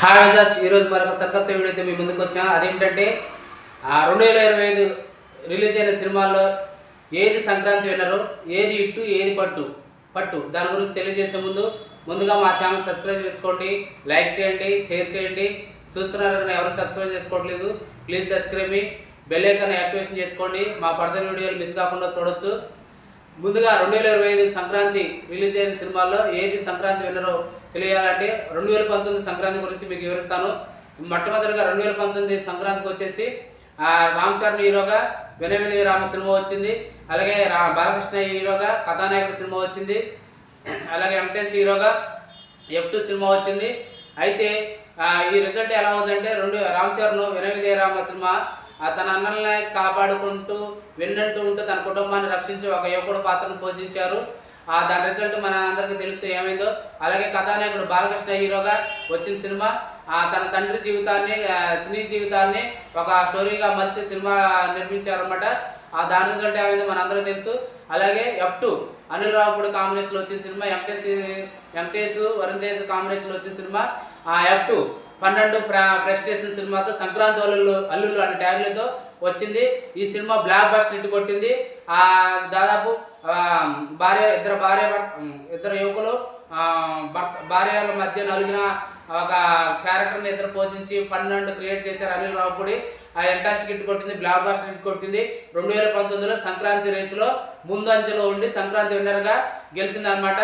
Hi విజాస్ ఈరోజు మరొక సరికొత్త వీడియోతో మీ ముందుకు వచ్చాం అదేమిటంటే ఆ, రెండు వేల ఇరవై ఐదు రిలీజ్ అయిన సినిమాల్లో ఏది సంక్రాంతి విన్నరు ఏది ఇట్టు ఏది పట్టు? పట్టు. దాని గురించి తెలియజేసే ముందు ముందుగా మా ఛానల్ సబ్స్క్రైబ్ చేసుకోండి లైక్ చేయండి షేర్ చేయండి. చూస్తున్నారు ఎవరు సబ్స్క్రైబ్ చేసుకోవట్లేదు ప్లీజ్ సబ్స్క్రైబ్ మీ. బెల్ ఐకాన్ యాక్టివేషన్ చేసుకోండి. మా ఫర్దర్ వీడియోలు మిస్ కాకుండా చూడొచ్చు. ముందుగా రెండు వేల ఇరవై ఐదు సంక్రాంతి రిలీజ్ అయిన సినిమాల్లో ఏది సంక్రాంతి విన్నరో తెలియాలంటే రెండు వేల పంతొమ్మిది సంక్రాంతి గురించి మీకు వివరిస్తాను. మొట్టమొదటిగా రెండు వేల పంతొమ్మిది సంక్రాంతికి వచ్చేసి రామ్ చరణ్ హీరోగా వినయ రామ సినిమా వచ్చింది. అలాగే రా బాలకృష్ణ హీరోగా కథానాయకుడు సినిమా వచ్చింది. అలాగే ఎంటెస్ హీరోగా ఎఫ్ టూ సినిమా వచ్చింది. అయితే ఈ రిజల్ట్ ఎలా ఉందంటే రెండు రామ్ చరణ్ వినయ రామ సినిమా తన అన్నల్ని కాపాడుకుంటూ వెన్నంటూ ఉంటూ తన కుటుంబాన్ని రక్షించి ఒక యువకుడు పాత్రను పోషించారు. దాని రిజల్ట్ మన అందరికీ తెలుసు ఏమైందో. అలాగే కథానాయకుడు బాలకృష్ణ హీరోగా వచ్చిన సినిమా ఆ తన తండ్రి జీవితాన్ని సినీ జీవితాన్ని ఒక స్టోరీగా మలిసి సినిమా నిర్మించారనమాట ఆ దాని రిజల్ట్ ఏమైందో మన తెలుసు. అలాగే ఎఫ్ టూ అనిల్ రావుడు కాంబినేషన్లో వచ్చిన సినిమా వెంకటేష్ వెంకటేష్ వరుణ్ తేజ్ కాంబినేషన్లో వచ్చిన సినిమా. ఆ ఎఫ్ టూ పన్నెండు ప్ర ప్రెస్టేషన్ సినిమాతో సంక్రాంతి అల్లుళ్ళు అల్లుళ్ళు అనే ట్యాగ్లతో వచ్చింది. ఈ సినిమా బ్లాక్ బస్టర్ ఇటు కొట్టింది. దాదాపు భార్య ఇద్దరు భార్య భర్త ఇద్దరు యువకులు భర్త భార్యల మధ్య నలిగిన ఒక క్యారెక్టర్ని ఇద్దరు పోషించి పన్నెండు క్రియేట్ చేశారు అనిల్ రావుపూడి. ఆ ఇంట్రెస్ట్ హిట్ కొట్టింది బ్లాక్ బాస్టర్ హిట్ కొట్టింది. రెండు వేల పంతొమ్మిదిలో సంక్రాంతి రేసులో ముందంచెలో ఉండి సంక్రాంతి విన్నర్గా గెలిచింది అనమాట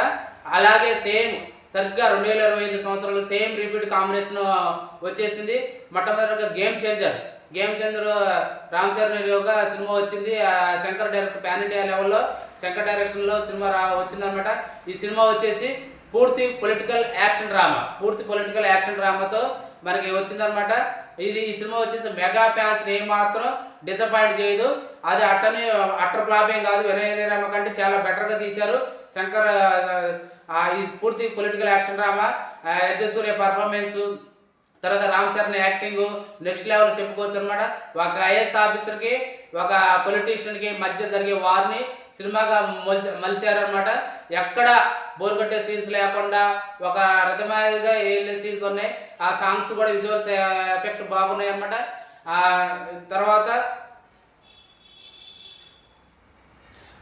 అలాగే సేమ్ సరిగ్గా రెండు వేల ఇరవై ఐదు సంవత్సరంలో సేమ్ రిపీట్ కాంబినేషన్ వచ్చేసింది. మొట్టమొదటిగా గేమ్ చేంజర్. గేమ్ చంద్ర రామ్ చరణ్ హీరోగా సినిమా వచ్చింది. ఆ శంకర్ డైరెక్టర్ ప్యాన్ ఇండియా లెవెల్లో శంకర్ డైరెక్షన్లో సినిమా రా వచ్చిందనమాట ఈ సినిమా వచ్చేసి పూర్తి పొలిటికల్ యాక్షన్ డ్రామా. పూర్తి పొలిటికల్ యాక్షన్ డ్రామాతో మనకి వచ్చిందనమాట ఇది ఈ సినిమా వచ్చేసి మెగా ఫ్యాన్స్ ఏమాత్రం డిసప్పాయింట్ చేయదు. అది అట్టని అట్టర్ ఫ్లాప్ ఏం కాదు. వినయ రామ కంటే చాలా బెటర్గా తీశారు. శంకర్ ఈ పూర్తి political action drama. S Surya performance తర్వాత Ram Charan acting next level చెప్పుకోవచ్చు అనమాట ఒక ఐఏఎస్ ఆఫీసర్కి ఒక పొలిటీషియన్కి మధ్య జరిగే వార్ని సినిమాగా మలిచి మలిచారనమాట ఎక్కడ బోర్ కొట్టే సీన్స్ లేకుండా ఒక రథమాదిగా వెళ్ళే సీన్స్ ఉన్నాయి. ఆ సాంగ్స్ కూడా విజువల్స్ ఎఫెక్ట్ బాగున్నాయి అనమాట తర్వాత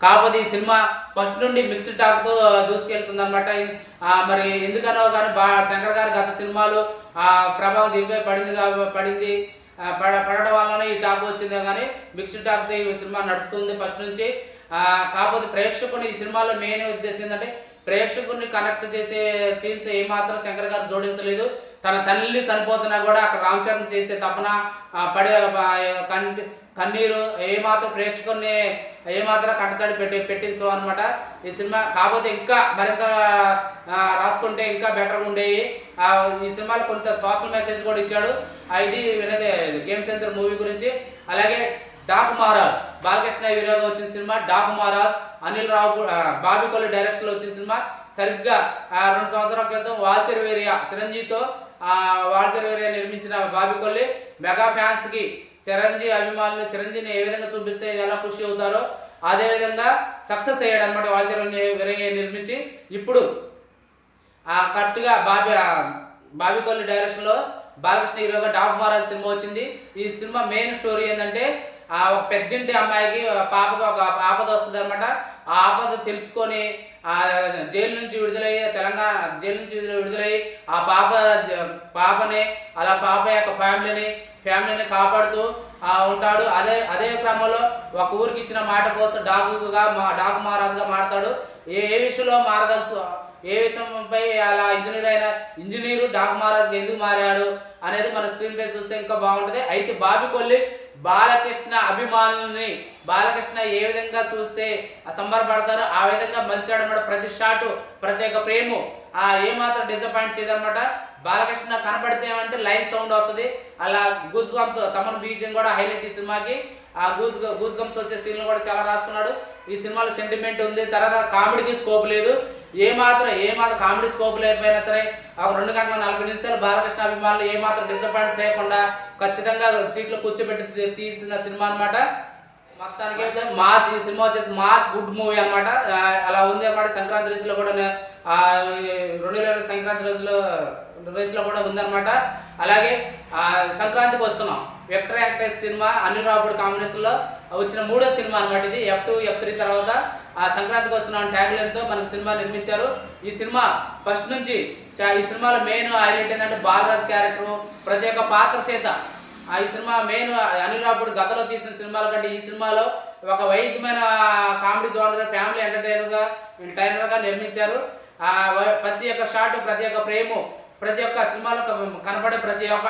కాకపోతే ఈ సినిమా ఫస్ట్ నుండి మిక్స్డ్ టాక్తో దూసుకెళ్తుంది అనమాట మరి ఎందుకనో కానీ బా శంకర్ గారి గత సినిమాలు ప్రభావం దీనిపై పడింది పడింది. పడ పడడం వల్లనే ఈ టాక్ వచ్చిందే కానీ మిక్స్డ్ టాక్తో ఈ సినిమా నడుస్తుంది ఫస్ట్ నుంచి. కాకపోతే ప్రేక్షకుని ఈ సినిమాలో మెయిన్ ఉద్దేశం ఏంటంటే ప్రేక్షకుడిని కనెక్ట్ చేసే సీన్స్ ఏమాత్రం శంకర్ గారు జోడించలేదు. తన తల్లి చనిపోతున్నా కూడా అక్కడ రామచరణ్ చేసే తపన పడే కంటి కన్నీరు ఏమాత్రం ప్రేక్షకుల్ని ఏమాత్రం కంటతడి పెట్టి పెట్టించు అనమాట ఈ సినిమా కాకపోతే ఇంకా మరింత రాసుకుంటే ఇంకా బెటర్గా ఉండేవి ఈ సినిమాలో కొంత సోషల్ మెసేజ్ కూడా ఇచ్చాడు. ఇది వినదే గేమ్ సెంటర్ మూవీ గురించి. అలాగే డాక్ మహారాజ్ బాలకృష్ణ హీరోగా వచ్చిన సినిమా డాక్ మహారాజ్ అనిల్ రావు బాబీ కొల్లి డైరెక్షన్లో వచ్చిన సినిమా. సరిగ్గా ఆ, రెండు సంవత్సరాల క్రితం వాల్తెర్ వేరియా చిరంజీవితో ఆ, నిర్మించిన బాబి కొల్లి మెగా ఫ్యాన్స్కి చిరంజీవి అభిమానులు చిరంజీవిని ఏ విధంగా చూపిస్తే ఎలా ఖుషి అవుతారో అదే విధంగా సక్సెస్ అయ్యాడు అనమాట వాల్తెర్ నిర్మించి. ఇప్పుడు ఆ కరెక్ట్గా బాబి బాబికొల్లి డైరెక్షన్లో బాలకృష్ణ హీరోగా డాక్ మహారాజ్ సినిమా వచ్చింది. ఈ సినిమా మెయిన్ స్టోరీ ఏంటంటే ఆ ఒక పెద్దింటి అమ్మాయికి పాపకి ఒక ఆపద వస్తుంది అనమాట ఆ ఆపద తెలుసుకొని ఆ జైలు నుంచి విడుదలయ్యి తెలంగాణ జైలు నుంచి విడుదల విడుదలయ్యి ఆ పాప పాపని అలా పాప యొక్క ఫ్యామిలీని ఫ్యామిలీని కాపాడుతూ ఉంటాడు. అదే అదే క్రమంలో ఒక ఊరికి ఇచ్చిన మాట కోసం డాకుగా మా డాకు మహారాజుగా మారతాడు. ఏ ఏ విషయంలో మారదలుసు ఏ విషయంపై అలా ఇంజనీర్ అయిన ఇంజనీరు డాక్ మహారాజ్ ఎందుకు మారాడు అనేది మన స్క్రీన్ పై చూస్తే ఇంకా బాగుంటుంది. అయితే బాబి కొల్లి బాలకృష్ణ అభిమానుల్ని బాలకృష్ణ ఏ విధంగా చూస్తే సంబరపడతారో ఆ విధంగా మలిచాడు అన్నమాట ప్రతి షాటు ప్రతి ఒక్క ప్రేమ ఆ ఏమాత్రం డిసప్పాయింట్ చేయదనమాట బాలకృష్ణ కనబడితే ఏమంటే లైన్ సౌండ్ వస్తుంది. అలా గూస్ గమ్స్ తమన్ బీజియం కూడా హైలైట్ ఈ సినిమాకి. ఆ గూస్ గూస్ గమ్స్ వచ్చే సీన్లు కూడా చాలా రాసుకున్నాడు. ఈ సినిమాలో సెంటిమెంట్ ఉంది. తర్వాత కామెడీకి స్కోప్ లేదు. ఏ మాత్రం ఏ మాత్రం కామెడీ స్కోప్ లేకపోయినా సరే ఒక రెండు గంటల నలభై నిమిషాలు బాలకృష్ణ అభిమానులు ఏమాత్రం డిసప్పాయింట్ చేయకుండా ఖచ్చితంగా సీట్లో కూర్చోబెట్టి తీసిన సినిమా అన్నమాట. మొత్తానికి అయితే మాస్ ఈ సినిమా వచ్చేసి మాస్ గుడ్ మూవీ అనమాట అలా ఉంది అనమాట సంక్రాంతి రేసులో కూడా రెండు వేల సంక్రాంతి రోజులో రేసులో కూడా ఉందన్నమాట అలాగే సంక్రాంతికి వస్తున్నాం. వెక్టర్ యాక్టర్స్ సినిమా అనిల్ రావుడు కాంబినేషన్లో వచ్చిన మూడో సినిమా అనమాట ఇది. ఎఫ్ టూ ఎఫ్ త్రీ తర్వాత ఆ సంక్రాంతికి వస్తున్నాం ట్యాగ్లైన్తో తో మనకు సినిమా నిర్మించారు. ఈ సినిమా ఫస్ట్ నుంచి ఈ సినిమాలో మెయిన్ హైలైట్ ఏంటంటే బాలరాజ్ క్యారెక్టర్ ప్రతి ఒక్క పాత్ర చేత ఆ ఈ సినిమా మెయిన్ అనిల్ రాపుడు గతంలో తీసిన సినిమాల కంటే ఈ సినిమాలో ఒక వైద్యమైన కామెడీ జోనర్ ఫ్యామిలీ ఎంటర్టైనర్గా ఎంటర్టైనర్గా నిర్మించారు. ప్రతి ఒక్క షాట్ ప్రతి ఒక్క ప్రేమ ప్రతి ఒక్క సినిమాలో కనపడే ప్రతి ఒక్క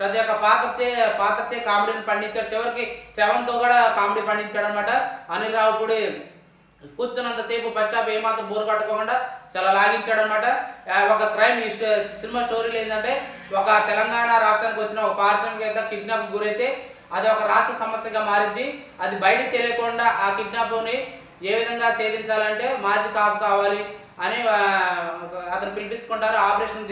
ప్రతి ఒక్క పాత్రచే పాత్రచే కామెడీని పండించారు చివరికి సెవెన్తో కూడా కామెడీ పండించాడు అనమాట అనిల్ రావుపూడి కూర్చున్నంతసేపు ఫస్ట్ హాఫ్ ఏమాత్రం బోర్ కట్టుకోకుండా చాలా లాగించాడు అనమాట ఒక క్రైమ్ సినిమా స్టోరీలు ఏంటంటే ఒక తెలంగాణ రాష్ట్రానికి వచ్చిన ఒక పారిశ్రామికవేత్త కిడ్నాప్ గురైతే అది ఒక రాష్ట్ర సమస్యగా మారింది అది బయటకు తెలియకుండా ఆ కిడ్నాప్ని ఏ విధంగా ఛేదించాలంటే మాజీ కాపు కావాలి అని ఒక- అతను పిలిపించుకుంటారు. ఆపరేషన్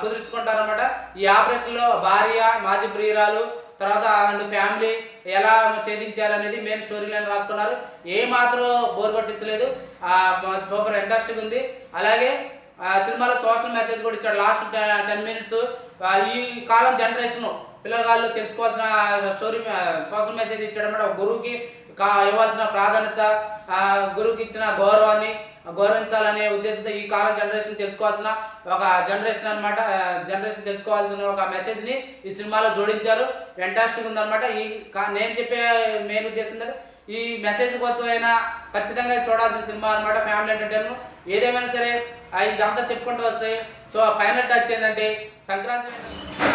కుదుర్చుకుంటారు అనమాట ఈ ఆపరేషన్లో భార్య మాజీ ప్రియురాలు తర్వాత అండ్ ఫ్యామిలీ ఎలా ఛేదించారు అనేది మెయిన్ స్టోరీ లైన్ రాసుకున్నారు. ఏ మాత్రం బోర్ కొట్టించలేదు. సూపర్ ఇంట్రెస్టింగ్ ఉంది. అలాగే ఆ సినిమాలో సోషల్ మెసేజ్ కూడా ఇచ్చాడు. Last ten minutes. ఈ కాలం జనరేషన్ పిల్లగాళ్ళు తెలుసుకోవాల్సిన స్టోరీ సోషల్ మెసేజ్ ఇచ్చాడు అనమాట గురువుకి ఇవ్వాల్సిన ప్రాధాన్యత గురువుకి ఇచ్చిన గౌరవాన్ని గౌరవించాలనే ఉద్దేశంతో ఈ కాలం జనరేషన్ తెలుసుకోవాల్సిన ఒక జనరేషన్ అనమాట జనరేషన్ తెలుసుకోవాల్సిన ఒక మెసేజ్ని ఈ సినిమాలో జోడించారు. ఫెంటాస్టిక్ ఉందన్నమాట. ఈ కా- నేను చెప్పే మెయిన్ ఉద్దేశం ఏంటంటే ఈ మెసేజ్ కోసమైనా ఖచ్చితంగా చూడాల్సిన సినిమా అనమాట ఫ్యామిలీ ఎంటర్టైన్మెంట్ ఏదేమైనా సరే ఇదంతా చెప్పుకుంటూ వస్తాయి సో ఫైనల్ టచ్ ఏంటంటే సంక్రాంతి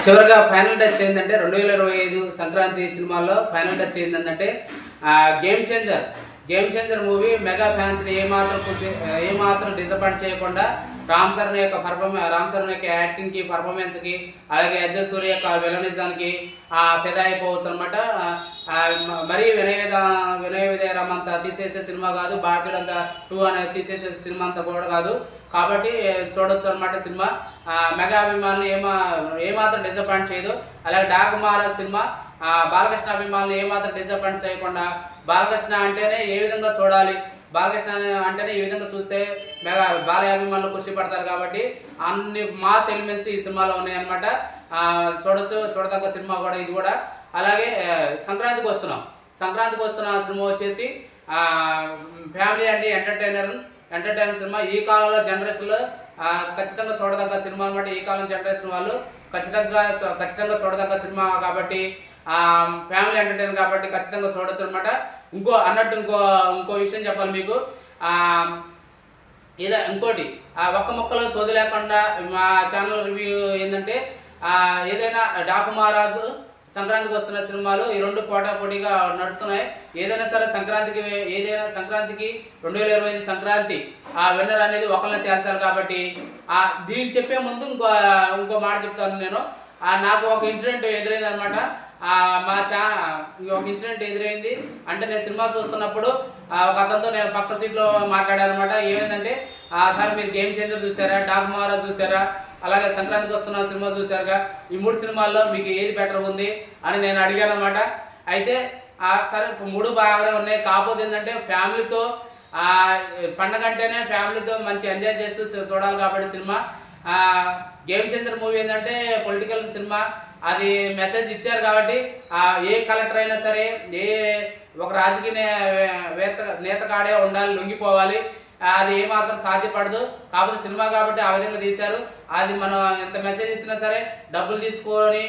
చివరిగా ఫైనల్ టచ్ ఏంటంటే రెండు వేల ఇరవై ఐదు సంక్రాంతి సినిమాల్లో ఫైనల్ టచ్ ఏంటంటే game changer game changer movie mega ఫ్యాన్స్ని ఏమాత్రం పుషి ఏమాత్రం డిసప్పాయింట్ చేయకుండా రామ్ చరణ్ యొక్క పర్ఫార్మెన్స్ రామ్ చరణ్ యొక్క యాక్టింగ్కి పర్ఫార్మెన్స్కి అలాగే అజయ్ సూర్య యొక్క విలనిజానికి ఫిదా అయిపోవచ్చు అనమాట మరీ వినయవేద వినయ విదయరామ్ అంతా తీసేసే సినిమా కాదు భారతీయుడు అంతా టూ అనేది తీసేసే సినిమా అంతా కూడా కాదు. కాబట్టి చూడొచ్చు అనమాట సినిమా. మెగా అభిమానులు ఏమా ఏమాత్రం డిసప్పాయింట్ చేయదు. అలాగే డాక్ మహారాజ్ సినిమా బాలకృష్ణ అభిమానులు ఏమాత్రం డిసప్పాయింట్స్ చేయకుండా బాలకృష్ణ అంటేనే ఏ విధంగా చూడాలి బాలకృష్ణ అంటేనే ఈ విధంగా చూస్తే మెగా బాలయ అభిమానులు ఖుషి పడతారు కాబట్టి అన్ని మాస్ ఎలిమెంట్స్ ఈ సినిమాలో ఉన్నాయన్నమాట. చూడొచ్చు చూడదగ్గ సినిమా కూడా ఇది కూడా. అలాగే సంక్రాంతికి వస్తున్నాం. సంక్రాంతికి వస్తున్న సినిమా వచ్చేసి family and entertainer entertainer cinema. ఈ కాలంలో జనరేషన్లో ఖచ్చితంగా చూడదగ్గ సినిమా అనమాట ఈ కాలం జనరేషన్ వాళ్ళు. ఖచ్చితంగా ఖచ్చితంగా చూడదగ్గ సినిమా కాబట్టి ఫ్యామిలీ ఎంటర్టైన్ కాబట్టి ఖచ్చితంగా చూడొచ్చు అనమాట ఇంకో అన్నట్టు ఇంకో ఇంకో విషయం చెప్పాలి మీకు. ఏదో ఇంకోటి ఆ ఒక్క మొక్కలో సోది లేకుండా మా ఛానల్ రివ్యూ ఏంటంటే ఏదైనా డాకు మహారాజు సంక్రాంతికి వస్తున్న సినిమాలు ఈ రెండు పోటా పోటీగా నడుస్తున్నాయి. ఏదైనా సరే సంక్రాంతికి ఏదైనా సంక్రాంతికి రెండు వేల ఇరవై ఐదు సంక్రాంతి ఆ విన్నర్ అనేది ఒకరిని తేల్చాలి కాబట్టి ఆ దీన్ని చెప్పే ముందు ఇంకో ఇంకో మాట చెప్తాను నేను. నాకు ఒక ఇన్సిడెంట్ ఎదురైంది అనమాట మా చా ఒక ఇన్సిడెంట్ ఎదురైంది. అంటే నేను సినిమా చూస్తున్నప్పుడు ఒక అతనితో నేను పక్క సీట్లో మాట్లాడాను అనమాట ఏమైందంటే ఆ, సార్ మీరు గేమ్ చేంజర్ చూసారా? డాక్ మహారాజ్ చూసారా? అలాగే సంక్రాంతికి వస్తున్న సినిమా చూసారుగా? ఈ మూడు సినిమాల్లో మీకు ఏది బెటర్ ఉంది అని నేను అడిగాను అనమాట అయితే ఆ, సరే మూడు బాగానే ఉన్నాయి. కాకపోతే ఏంటంటే ఫ్యామిలీతో పండగ అంటేనే ఫ్యామిలీతో మంచి ఎంజాయ్ చేస్తూ చూడాలి కాబట్టి సినిమా. గేమ్ చేంజర్ మూవీ ఏంటంటే పొలిటికల్ సినిమా. అది మెసేజ్ ఇచ్చారు కాబట్టి ఏ కలెక్టర్ అయినా సరే ఏ ఒక రాజకీయ వేత వేత్త నేత కాడే ఉండాలి లొంగిపోవాలి అది ఏమాత్రం సాధ్యపడదు. కాకపోతే సినిమా కాబట్టి ఆ విధంగా తీశారు. అది మనం ఎంత మెసేజ్ ఇచ్చినా సరే డబ్బులు తీసుకొని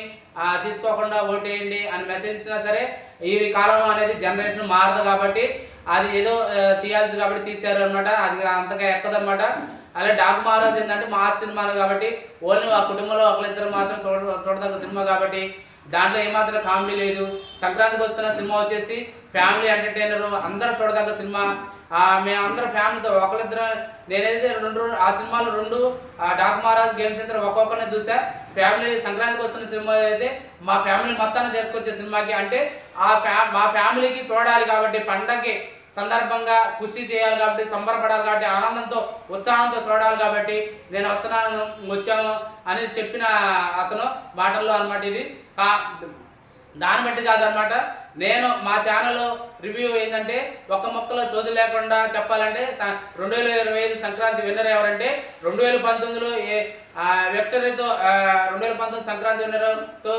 తీసుకోకుండా ఓటేయండి అని మెసేజ్ ఇచ్చినా సరే ఈ కాలం అనేది జనరేషన్ మారదు కాబట్టి అది ఏదో తీయాల్సి కాబట్టి తీశారు అనమాట అది అంతగా ఎక్కదనమాట అలాగే డాక్ మహారాజ్ ఏంటంటే మా సినిమాలు కాబట్టి ఓన్లీ ఆ కుటుంబంలో ఒకరిద్దరు మాత్రం చూడ చూడదగ్గ సినిమా కాబట్టి దాంట్లో ఏమాత్రం కామెడీ లేదు. సంక్రాంతికి వస్తున్న సినిమా వచ్చేసి ఫ్యామిలీ ఎంటర్టైనర్ అందరూ చూడదగ్గ సినిమా. మేము మేమందరం ఫ్యామిలీతో ఒకరిద్దరు నేనైతే రెండు ఆ సినిమాలు రెండు ఆ డాక్ మహారాజ్ గేమ్ సెంటర్ ఒక్కొక్కరిని చూసా. ఫ్యామిలీ సంక్రాంతికి వస్తున్న సినిమా అయితే మా ఫ్యామిలీ మొత్తాన్ని తీసుకొచ్చే సినిమాకి అంటే ఆ ఫ్యా మా ఫ్యామిలీకి చూడాలి కాబట్టి పండగకి సందర్భంగా కృషి చేయాలి కాబట్టి సంబరపడాలి కాబట్టి ఆనందంతో ఉత్సాహంతో చూడాలి కాబట్టి నేను వస్తున్నాను వచ్చాము అని చెప్పిన అతను మాటల్లో అనమాట ఇది. దాన్ని బట్టి కాదనమాట నేను మా ఛానల్ రివ్యూ ఏంటంటే ఒక్క మొక్కలో చోదు లేకుండా చెప్పాలంటే రెండు వేల ఇరవై ఐదు సంక్రాంతి విన్నర్ ఎవరంటే రెండు వేల పంతొమ్మిదిలో ఏ వెక్టరీతో విక్టరీతో రెండు వేల పంతొమ్మిది సంక్రాంతి విన్నర్తో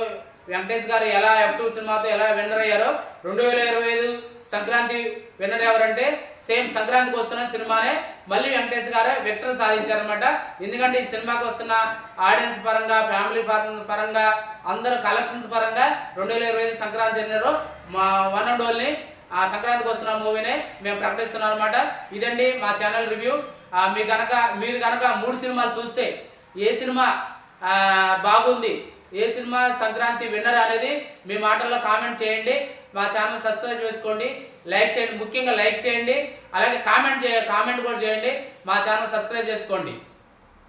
వెంకటేష్ గారు ఎలా ఎఫ్ టూ సినిమాతో ఎలా విన్నర్ అయ్యారో రెండు వేల ఇరవై ఐదు సంక్రాంతి విన్నర్ ఎవరంటే సేమ్ సంక్రాంతికి వస్తున్న సినిమానే మళ్ళీ వెంకటేష్ గారే విక్టర్ సాధించారనమాట ఎందుకంటే ఈ సినిమాకి వస్తున్న ఆడియన్స్ పరంగా ఫ్యామిలీ పరంగా అందరూ కలెక్షన్స్ పరంగా రెండు వేల ఇరవై ఐదు సంక్రాంతి విన్నరు. మా వన్ అండ్ ఓన్లీ ఆ సంక్రాంతికి వస్తున్న మూవీనే మేము ప్రకటిస్తున్నాం అనమాట ఇదండి మా ఛానల్ రివ్యూ మీ కనుక మీరు కనుక మూడు సినిమాలు చూస్తే ఏ సినిమా బాగుంది ఏ సినిమా సంక్రాంతి విన్నర్ అనేది మీ మాటల్లో కామెంట్ చేయండి. మా ఛానల్ సబ్స్క్రైబ్ చేసుకోండి. లైక్ చేయండి. ముఖ్యంగా లైక్ చేయండి. అలాగే కామెంట్ చేయ కామెంట్ కూడా చేయండి. మా ఛానల్ సబ్స్క్రైబ్ చేసుకోండి.